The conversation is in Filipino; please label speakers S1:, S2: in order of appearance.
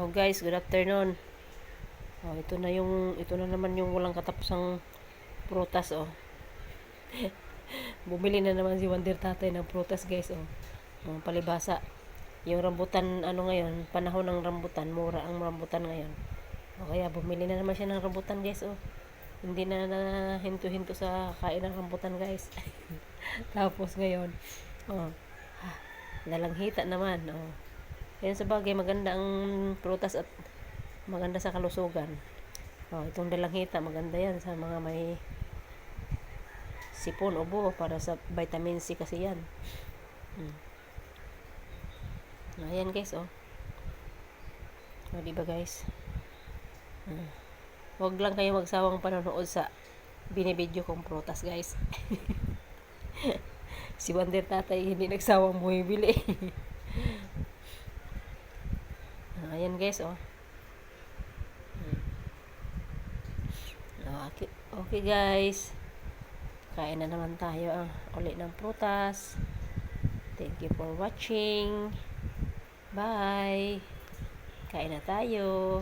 S1: Oh guys, good afternoon. Oh, ito na yung ito na naman yung walang katapusang prutas oh. Bumili na naman si Wonder Tatay ng prutas guys oh. Oh, palibasa. Yung rambutan ano ngayon, panahon ng rambutan, mura ang rambutan ngayon. O kaya bumili na naman siya ng rambutan guys oh. Hindi na na hinto-hinto sa kain ng rambutan guys. Tapos ngayon, oh, ah, nalanghita naman oh. Yan sa bagay, maganda ang prutas at maganda sa kalusugan. Oh, itong dalanghita, maganda yan sa mga may sipon o buo para sa vitamin C kasi yan. Hmm. Ayan guys, oh. O, diba guys? Hmm. Huwag lang kayo magsawang panonood sa binibidyo kong prutas, guys. si Wonder Tatay hindi nagsawang bumibili. Ayan guys, oh. Hmm. Okay, okay guys. Kain na naman tayo ah, ulit ng prutas. Thank you for watching. Bye. Kain na tayo.